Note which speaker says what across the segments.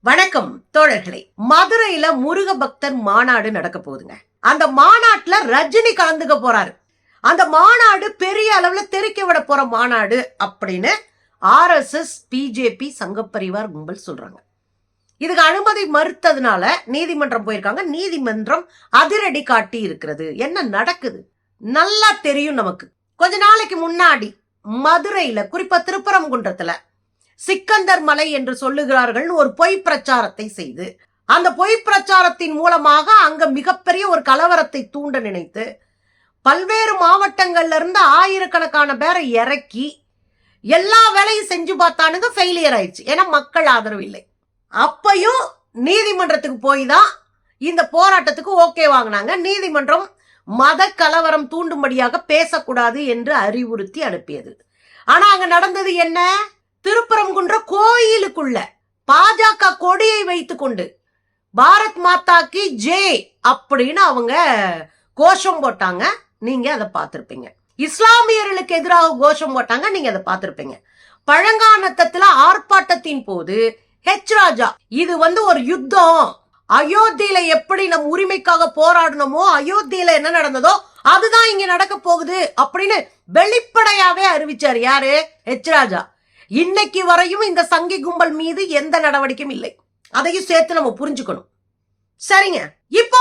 Speaker 1: வணக்கம் தோழர்களே. மதுரையில முருக பக்தர் மாநாடு நடக்க போகுதுங்க. அந்த மாநாட்டுல ரஜினி கலந்துக்க போறாரு. அந்த மாநாடு பெரிய அளவுல தெரிக்க விட போற மாநாடு அப்படின்னு ஆர்எஸ்எஸ் பிஜேபி சங்கப்பரிவார் கும்பல் சொல்றாங்க. இதுக்கு அனுமதி மறுத்ததுனால நீதிமன்றம் போயிருக்காங்க. நீதிமன்றம் அதிரடி காட்டி இருக்கிறது. என்ன நடக்குது? நல்லா தெரியும் நமக்கு. கொஞ்ச நாளைக்கு முன்னாடி மதுரையில குறிப்பா திருப்பரங்குன்றத்துல சிக்கந்தர் மலை என்று சொல்லுகிறார்கள் ஒரு பொய் பிரச்சாரத்தை செய்து. அந்த பொய் பிரச்சாரத்தின் மூலமாக அங்க மிகப்பெரிய ஒரு கலவரத்தை தூண்ட நினைத்து பல்வேறு மாவட்டங்கள்ல இருந்து ஆயிரக்கணக்கான பேரை இறக்கி எல்லா வேலையும் செஞ்சு பார்த்தானுங்க ஃபெயிலியர் ஆயிடுச்சு. ஏன்னா மக்கள் ஆதரவு இல்லை. அப்பையும் நீதிமன்றத்துக்கு போய் தான் இந்த போராட்டத்துக்கு ஓகே வாங்கினாங்க. நீதிமன்றம் மத கலவரம் தூண்டும்படியாக பேசக்கூடாது என்று அறிவுறுத்தி அனுப்பியது. ஆனா அங்க நடந்தது என்ன? திருப்பரங்குன்ற கோயிலுக்குள்ள பாஜக கொடியை வைத்துக்கொண்டு பாரத் மாதா கி ஜே அப்படின்னு அவங்க கோஷம் போட்டாங்க. நீங்க அதை பார்த்துருப்பீங்க. இஸ்லாமியர்களுக்கு எதிராக கோஷம் போட்டாங்க. நீங்க அதை பார்த்துருப்பீங்க. பழங்கானத்தத்துல ஆர்ப்பாட்டத்தின் போது ஹெச் ராஜா இது வந்து ஒரு யுத்தம். அயோத்தியில எப்படி நம் உரிமைக்காக போராடணுமோ அயோத்தியில என்ன நடந்ததோ அதுதான் இங்க நடக்க போகுது அப்படின்னு வெளிப்படையாவே அறிவிச்சார் யாரு? ஹெச் ராஜா. இன்னைக்கு வரையும் இந்த சங்கி கும்பல் மீது எந்த நடவடிக்கையும் இல்லை. அதையும் சேர்த்து நம்ம புரிஞ்சுக்கணும். சரிங்க. இப்போ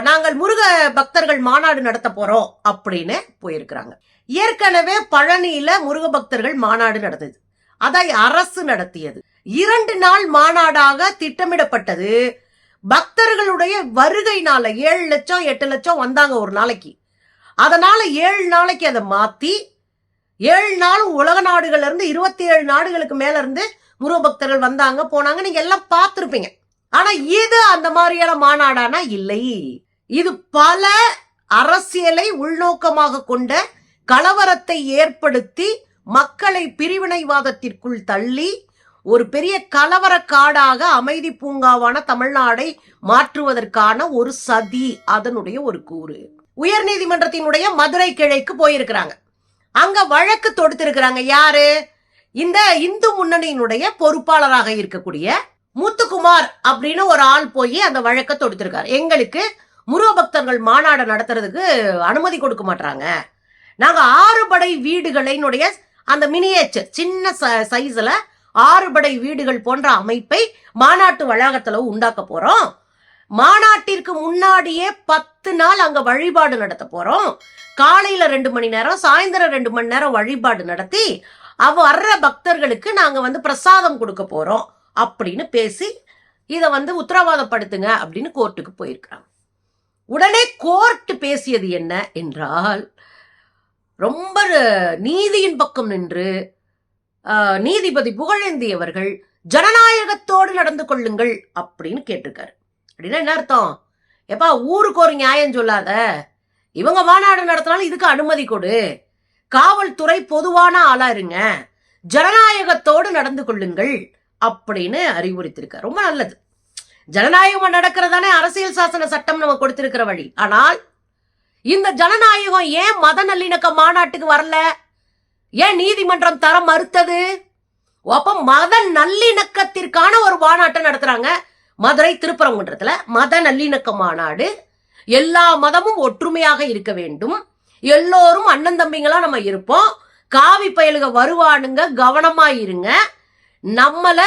Speaker 1: நாங்கள் முருக பக்தர்கள் மாநாடு நடத்த போறோம் அப்படின்னு போயிருக்கிறாங்க. ஏற்கனவே பழனியில முருக பக்தர்கள் மாநாடு நடந்தது. அதை அரசு நடத்தியது. இரண்டு நாள் மாநாடாக திட்டமிடப்பட்டது. பக்தர்களுடைய வருகைனால ஏழு லட்சம் எட்டு லட்சம் வந்தாங்க ஒரு நாளைக்கு. அதனால ஏழு நாளைக்கு அதை மாத்தி ஏழு நாளும் உலக நாடுகள்ல இருந்து இருபத்தி ஏழு நாடுகளுக்கு மேல இருந்து முருக பக்தர்கள் வந்தாங்க போனாங்க. நீங்க எல்லாம் பார்த்துருப்பீங்க. ஆனா இது அந்த மாதிரியான மாநாடானா? இல்லை. இது பல அரசியலை உள்நோக்கமாக கொண்ட கலவரத்தை ஏற்படுத்தி மக்களை பிரிவினைவாதத்திற்குள் தள்ளி ஒரு பெரிய கலவர காடாக அமைதி பூங்காவான தமிழ்நாடை மாற்றுவதற்கான ஒரு சதி அதனுடைய ஒரு கூறு. உயர்நீதிமன்றத்தினுடைய மதுரை கிளைக்கு போயிருக்கிறாங்க. அங்க வழக்கு தொடுத்திருக்கிறாங்க யாரு? இந்த இந்து முன்னணியினுடைய பொறுப்பாளராக இருக்கக்கூடிய முத்துக்குமார் அப்படின்னு ஒரு ஆள் போய் அந்த வழக்கை தொடுத்திருக்காரு. எங்களுக்கு முருகபக்தர்கள் மாநாடு நடத்துறதுக்கு அனுமதி கொடுக்க மாட்டாங்க நாங்க ஆறுபடை வீடுகளினுடைய அந்த மினியேச்சர் சின்ன சைஸ்ல ஆறுபடை வீடுகள் போன்ற அமைப்பை மாநாட்டு வளாகத்துல உண்டாக்க போறோம். மாநாட்டிற்கு முன்னாடியே பத்து நாள் அங்க வழிபாடு நடத்த போறோம். காலையில ரெண்டு மணி நேரம் சாயந்தரம் ரெண்டு மணி நேரம் வழிபாடு நடத்தி அவ வர்ற பக்தர்களுக்கு நாங்க வந்து பிரசாதம் கொடுக்க போறோம் அப்படின்னு பேசி இதை வந்து உத்தரவாதப்படுத்துங்க அப்படின்னு கோர்ட்டுக்கு போயிருக்கிறாங்க. உடனே கோர்ட் பேசியது என்ன என்றால் ரொம்ப நீதியின் பக்கம் நின்று நீதிபதி புகழேந்தி அவர்கள் ஜனநாயகத்தோடு நடந்து கொள்ளுங்கள் அப்படின்னு கேட்டிருக்காரு. அப்படின்னா என்ன அர்த்தம்? எப்பா ஊருக்கு ஒரு நியாயம் சொல்லாத. இவங்க மாநாடு நடத்தினாலும் இதுக்கு அனுமதி கொடு. காவல்துறை பொதுவான ஆளா இருங்க. ஜனநாயகத்தோடு நடந்து கொள்ளுங்கள் அப்படின்னு அறிவுறுத்திருக்க ரொம்ப நல்லது. ஜனநாயகம் நடக்கிறதானே அரசியல் சாசன சட்டம் நம்ம கொடுத்திருக்கிற வழி. ஆனால் இந்த ஜனநாயகம் ஏன் மத நல்லிணக்க மாநாட்டுக்கு வரல? ஏன் நீதிமன்றம் தர மறுத்தது? அப்ப மத நல்லிணக்கத்திற்கான ஒரு மாநாட்டை நடத்துறாங்க. மதுரை திருப்பரங்குன்றத்துல மத நல்லிணக்க மாநாடு. எல்லா மதமும் ஒற்றுமையாக இருக்க வேண்டும். எல்லோரும் அண்ணன் தம்பிங்களா நம்ம இருப்போம். காவி பயலுக வருவானுங்க கவனமா இருங்க. நம்மள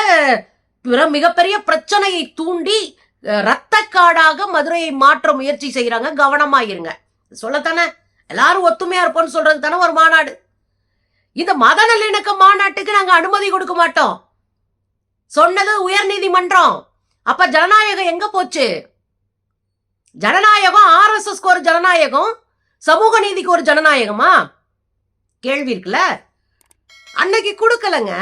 Speaker 1: பிற மிகப்பெரிய பிரச்சனையை தூண்டி ரத்தக்காடாக ரத்த காடாக மதுரையை மாற்ற முயற்சி செய்யறாங்க கவனமா இருங்க. சொல்லத்தானே? எல்லாரும் ஒத்துமையா இருப்போம்னு சொல்றது தானே ஒரு மாநாடு. இந்த மத நல்லிணக்க மாநாட்டுக்கு நாங்க அனுமதி கொடுக்க மாட்டோம். சொன்னது உயர் நீதிமன்றம் அப்ப ஜனநாயகம் எங்க போச்சு? ஜனநாயகம் ஆர்எஸ்எஸ்க்கு ஒரு ஜனநாயகம் சமூக நீதிக்கு ஒரு ஜனநாயகமா? கேள்வி இருக்குல்ல? அன்னைக்கு கொடுக்கலங்க.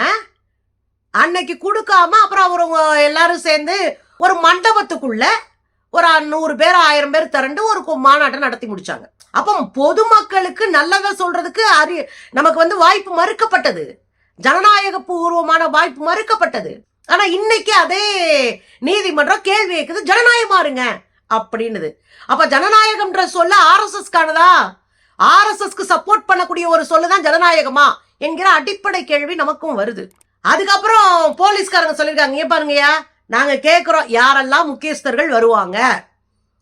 Speaker 1: அன்னைக்கு கொடுக்காம அப்புறம் அவங்க எல்லாரும் சேர்ந்து ஒரு மண்டபத்துக்குள்ள ஒரு நூறு பேர் ஆயிரம் பேர் திரண்டு ஒரு மாநாட்டம் நடத்தி முடிச்சாங்க. அப்போ பொதுமக்களுக்கு நல்லதை சொல்றதுக்கு அறி நமக்கு வந்து வாய்ப்பு மறுக்கப்பட்டது. ஜனநாயக பூர்வமான வாய்ப்பு மறுக்கப்பட்டது. ஆனா இன்னைக்கு அதே நீதிமன்றம் கேள்வி கேக்குது ஜனநாயகமா இருங்க அப்படின்னுது. அப்ப ஜனநாயகம்ன்ற சொல்ல ஆர்எஸ்எஸ்கானதா? ஆர்எஸ்எஸ்க்கு சப்போர்ட் பண்ணக்கூடிய ஒரு சொல்லுதான் ஜனநாயகமா? என்கிற அடிப்படை கேள்வி நமக்கும் வருது. அதுக்கப்புறம் போலீஸ்காரங்க சொல்லியிருக்காங்க ஏன் பாருங்கய்யா நாங்க கேட்குறோம் யாரெல்லாம் முக்கியஸ்தர்கள் வருவாங்க?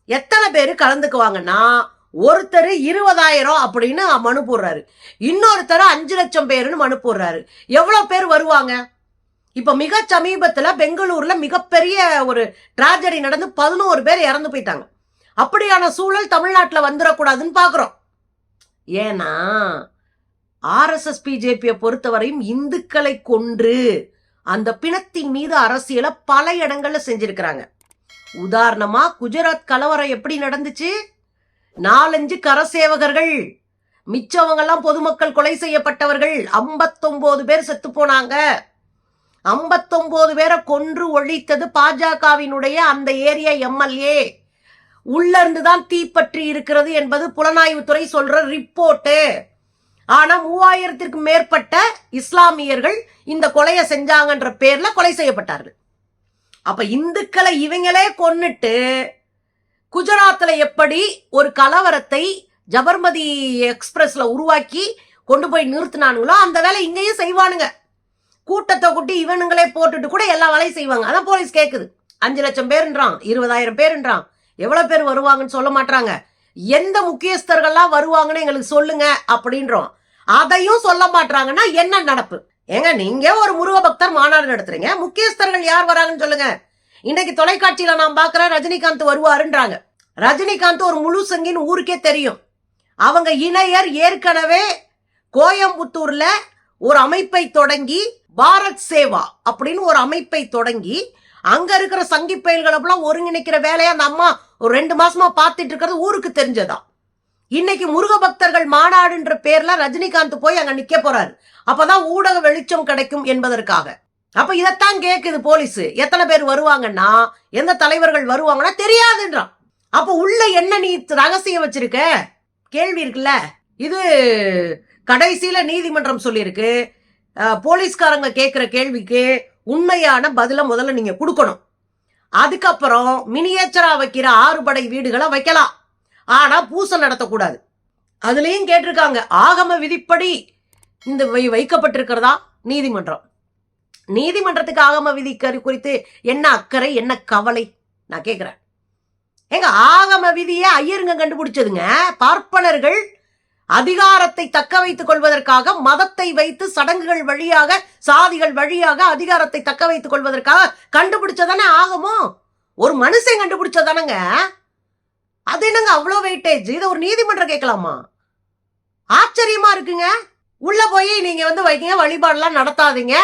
Speaker 1: எத்தனை பேர் கலந்துக்குவாங்கன்னா? ஒருத்தர் இருபதாயிரம் அப்படின்னு மனு போடுறாரு. இன்னொருத்தர் அஞ்சு லட்சம் பேருன்னு மனு போடுறாரு. எவ்வளவு பேர் வருவாங்க? இப்போ மிக சமீபத்தில் பெங்களூரில் மிகப்பெரிய ஒரு டிராஜடி நடந்து பதினோரு பேர் இறந்து போயிட்டாங்க. அப்படியான சூழல் தமிழ்நாட்டில் வந்துடக்கூடாதுன்னு பார்க்குறோம் ஏன்னா ஆர்எஸ்எஸ் பிஜேபியை பொறுத்தவரையும் இந்துக்களை கொன்று அந்த பிணத்தின் மீது அரசியலை பல இடங்கள்ல செஞ்சிருக்கிறாங்க. உதாரணமா குஜராத் கலவரம் எப்படி நடந்துச்சு? நாலஞ்சு கரசேவகர்கள் மிச்சவங்கெல்லாம் பொதுமக்கள் கொலை செய்யப்பட்டவர்கள் 59 பேர் செத்து போனாங்க. 59 பேரை கொன்று ஒழித்தது பாஜகவினுடைய அந்த ஏரியா எம்எல்ஏ. உள்ள இருந்து தான் தீப்பற்றி இருக்கிறது என்பது புலனாய்வுத்துறை சொல்ற ரிப்போர்ட்டு. ஆனா மூவாயிரத்திற்கு மேற்பட்ட இஸ்லாமியர்கள் இந்த கொலையை செஞ்சாங்கன்ற பேர்ல கொலை செய்யப்பட்டார்கள். அப்ப இந்துக்களை இவங்களே கொன்னுட்டு குஜராத்தில் எப்படி ஒரு கலவரத்தை ஜபர்மதி எக்ஸ்பிரஸ்ல உருவாக்கி கொண்டு போய் நிறுத்தினானுங்களோ அந்த வேலை இங்கேயும் செய்வானுங்க. கூட்டத்தை கூட்டி இவனுங்களே போட்டுட்டு கூட எல்லா வேலையும் செய்வாங்க. அதான் போலீஸ் கேட்குது அஞ்சு லட்சம் பேருன்றான் இருபதாயிரம் பேருன்றான். எவ்வளோ பேர் வருவாங்கன்னு சொல்ல மாட்டாங்க எந்த முக்கியஸ்தர்கள்லாம் வருவாங்கன்னு எங்களுக்கு சொல்லுங்க அப்படின்றோம். அதையும் சொல்ல மாட்டாங்கன்னா என்ன நடப்பு? ஏங்க நீங்க ஒரு முருக பக்தர் மாநாடு நடத்துறீங்க. முக்கியஸ்தர்கள் யார் வராங்கன்னு சொல்லுங்க. இன்னைக்கு தொலைக்காட்சியில நான் பாக்குறேன் ரஜினிகாந்த் வருவாருன்றாங்க. ரஜினிகாந்த் ஒரு முழு சங்கின் ஊருக்கே தெரியும். அவங்க இணையர் ஏற்கனவே கோயம்புத்தூர்ல ஒரு அமைப்பை தொடங்கி பாரத் சேவா அப்படின்னு ஒரு அமைப்பை தொடங்கி அங்க இருக்கிற சங்கி பயல்களெல்லாம் ஒருங்கிணைக்கிற வேலையை அந்த அம்மா ஒரு ரெண்டு மாசமா பார்த்துட்டு இருக்கிறது ஊருக்கு தெரிஞ்சதா? இன்னைக்கு முருக பக்தர்கள் மாநாடுன்ற பேர்ல ரஜினிகாந்த் போய் அங்க நிக்க போறாரு. அப்பதான் ஊடக வெளிச்சம் கிடைக்கும் என்பதற்காக. அப்ப இதைத்தான் கேக்குது போலீஸ். எத்தனை பேர் வருவாங்கன்னா எந்த தலைவர்கள் வருவாங்கன்னா தெரியாதுன்றான். அப்ப உள்ள என்ன நீ ரகசியம் வச்சிருக்க? கேள்வி இருக்குல்ல. இது கடைசியில நீதிமன்றம் சொல்லியிருக்கு. போலீஸ்காரங்க கேட்குற கேள்விக்கு உண்மையான பதிலை முதல்ல நீங்கள் கொடுக்கணும். அதுக்கப்புறம் மினியேச்சரா வைக்கிற ஆறு படை வீடுகளை வைக்கலாம். ஆனால் பூசை நடத்தக்கூடாது. அதுலேயும் கேட்டிருக்காங்க ஆகம விதிப்படி இந்த வை- வைக்கப்பட்டிருக்கிறதா? நீதிமன்றம். நீதிமன்றத்துக்கு ஆகம விதி குறித்து என்ன அக்கறை என்ன கவலை? நான் கேட்குறேன் எங்க ஆகம விதியை ஐயருங்க கண்டுபிடிச்சதுங்க. பார்ப்பனர்கள் அதிகாரத்தை தக்க வைத்துக் கொள்வதற்காக மதத்தை வைத்து சடங்குகள் வழியாக சாதிகள் வழியாக அதிகாரத்தை தக்க வைத்துக் கொள்வதற்காக கண்டுபிடிச்சதானே ஆகுமோ? ஒரு மனுஷன் கண்டுபிடிச்சதானங்க? அது என்னங்க அவ்வளோ வெயிட்டேஜ் இதை ஒரு நீதிமன்றம் கேட்கலாமா? ஆச்சரியமா இருக்குங்க. உள்ள போய் நீங்க வந்து வைக்கீங்க வழிபாடெல்லாம் நடத்தாதீங்க.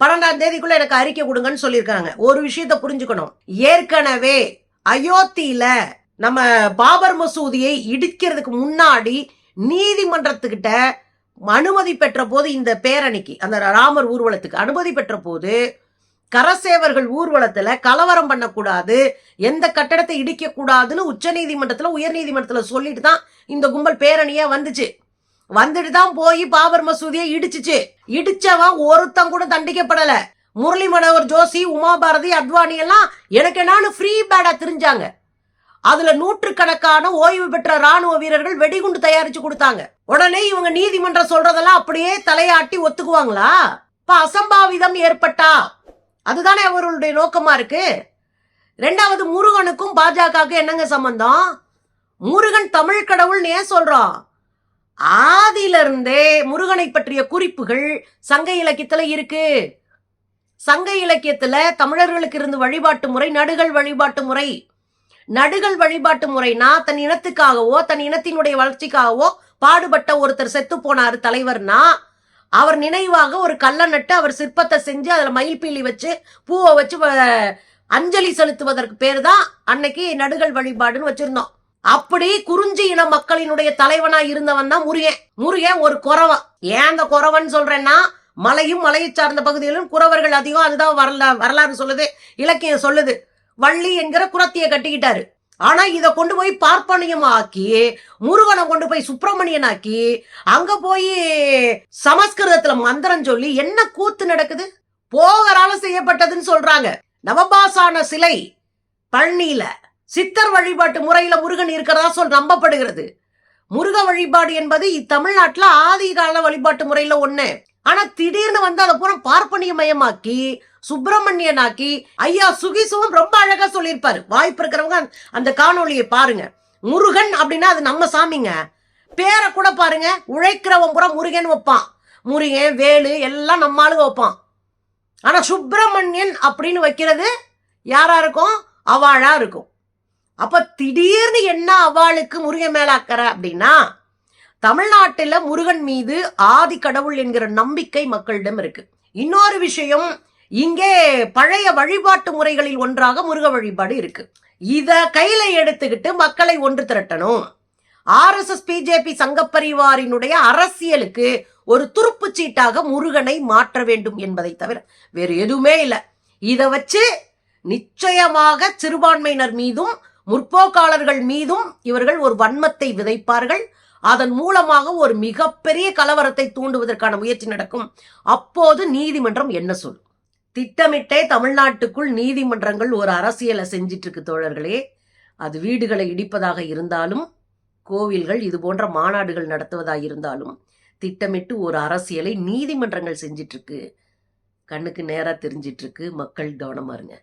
Speaker 1: பன்னெண்டாம் தேதிக்குள்ள எனக்கு அறிக்கை கொடுங்கன்னு சொல்லியிருக்காங்க. ஒரு விஷயத்த புரிஞ்சுக்கணும். ஏற்கனவே அயோத்தியில நம்ம பாபர் மசூதியை இடிக்கிறதுக்கு முன்னாடி நீதிமன்றத்துக்கிட்ட அனுமதி பெற்ற போது இந்த பேரணிக்கு அந்த ராமர் ஊர்வலத்துக்கு அனுமதி பெற்ற போது கரசேவர்கள் ஊர்வலத்துல கலவரம் பண்ணக்கூடாது எந்த கட்டடத்தை இடிக்க கூடாதுன்னு உச்ச நீதிமன்றத்துல உயர் நீதிமன்றத்துல சொல்லிட்டு தான் இந்த கும்பல் பேரணியா வந்துச்சு. வந்துட்டு தான் போய் பாபர் மசூதியை இடிச்சுச்சு. இடிச்சவன் ஒருத்தன் கூட தண்டிக்கப்படல. முரளி மனோகர் ஜோஷி உமா பாரதி அத்வானி எல்லாம் எனக்கு என்னான்னு ஃப்ரீ பேடா தெரிஞ்சாங்க. அதுல நூற்றுக்கணக்கான ஓய்வு பெற்ற ராணுவ வீரர்கள் வெடிகுண்டு தயாரிச்சு கொடுத்தாங்க. உடனே இவங்க நீதிமன்றம் சொல்றதெல்லாம் அப்படியே தலையாட்டி ஒத்துக்குவாங்களா? இப்ப அசம்பாவிதம் ஏற்பட்டா? அதுதானே அவர்களுடைய நோக்கமா இருக்கு? ரெண்டாவது முருகனுக்கும் பாஜகவுக்கு என்னங்க சம்பந்தம்? முருகன் தமிழ் கடவுள்னு ஏன் சொல்றோம் ஆதியிலிருந்தே முருகனை பற்றிய குறிப்புகள் சங்க இலக்கியத்துல இருக்கு. சங்க இலக்கியத்துல தமிழர்களுக்கு இருந்து வழிபாட்டு முறை நடுகள் வழிபாட்டு முறை. நடுகள் வழிபாட்டு முறைனா தன் இனத்துக்காகவோ தன் இனத்தினுடைய வளர்ச்சிக்காகவோ பாடுபட்ட ஒருத்தர் செத்து போனாரு தலைவர்னா அவர் நினைவாக ஒரு கல்லை நட்டு அவர் சிற்பத்தை செஞ்சு அதுல மயில்பீலி வச்சு பூவை வச்சு வ- அஞ்சலி செலுத்துவதற்கு பேர் தான் அன்னைக்கு நடுகள் வழிபாடுன்னு வச்சிருந்தோம். அப்படி குறிஞ்சி இன மக்களினுடைய தலைவனா இருந்தவன் தான் முருகன். முருகன் ஒரு குறவன் ஏன் அந்த குறவன் சொல்றேன்னா மலையும் மலையை சார்ந்த பகுதிகளிலும் குறவர்கள் அதிகம் அதுதான் வரலா வரலாறு சொல்லுது இலக்கியம் சொல்லுது. வள்ளி என்கிற குரத்திய கட்டிக்கிட்டாரு. ஆனா இத கொண்டு போய் பார்ப்பனியம் ஆக்கி முருகனை கொண்டு போய் சுப்பிரமணியன் ஆக்கி அங்க போய் சமஸ்கிருதத்துல மந்திரம் சொல்லி என்ன கூத்து நடக்குது? போகரால செய்யப்பட்டதுன்னு சொல்றாங்க. நவபாசான சிலை பழனியில சித்தர் வழிபாட்டு முறையில முருகன் இருக்கிறதா சொல் நம்பப்படுகிறது. முருக வழிபாடு என்பது இத்தமிழ்நாட்டில் ஆதி கால வழிபாட்டு முறையில ஒண்ணு. ஆனா திடீர்னு வந்து அதை பூரா பார்ப்பனிய மயமாக்கி சுப்பிரமணியனாக்கி ஐயா சுகிசுவம் ரொம்ப அழகா சொல்லியிருப்பாரு. வாய்ப்பு இருக்கிறவங்க அந்த- காணொலியை காணொளியை பாருங்க. முருகன் அப்படின்னா அது நம்ம சாமிங்க. பேரை கூட பாருங்க. உழைக்கிறவன் பூரா முருகன் வைப்பான். முருகன் வேலு எல்லாம் நம்ம வைப்பான். ஆனா சுப்பிரமணியன் அப்படின்னு வைக்கிறது யாரா இருக்கும்? அவாளா இருக்கும். அப்ப திடீர்னு என்ன அவாளுக்கு முருகன் மேல அக்கறை அப்படின்னா தமிழ்நாட்டில் முருகன் மீது ஆதி கடவுள் என்கிற நம்பிக்கை மக்களிடம் இருக்கு. இன்னொரு விஷயம் இங்கே பழைய வழிபாட்டு முறைகளில் ஒன்றாக முருக வழிபாடு இருக்கு. இத கையில எடுத்துக்கிட்டு மக்களை ஒன்று திரட்டணும். ஆர்எஸ்எஸ் பிஜேபி சங்கப்பரிவாரினுடைய அரசியலுக்கு ஒரு துருப்பு சீட்டாக முருகனை மாற்ற வேண்டும் என்பதை தவிர வேறு எதுவுமே இல்லை. இதை வச்சு நிச்சயமாக சிறுபான்மையினர் மீதும் முற்போக்காளர்கள் மீதும் இவர்கள் ஒரு வன்மத்தை விதைப்பார்கள். அதன் மூலமாக ஒரு மிகப்பெரிய கலவரத்தை தூண்டுவதற்கான முயற்சி நடக்கும். அப்போது நீதிமன்றம் என்ன சொல்லும் திட்டமிட்டே தமிழ்நாட்டுக்குள் நீதிமன்றங்கள் ஒரு அரசியலை செஞ்சிட்டு இருக்கு தோழர்களே. அது வீடுகளை இடிப்பதாக இருந்தாலும் கோவில்கள் இது போன்ற மாநாடுகள் நடத்துவதாக இருந்தாலும் திட்டமிட்டு ஒரு அரசியலை நீதிமன்றங்கள் செஞ்சிட்டு இருக்கு கண்ணுக்கு நேராக தெரிஞ்சிட்டு இருக்கு மக்கள் கவனமா இருங்க.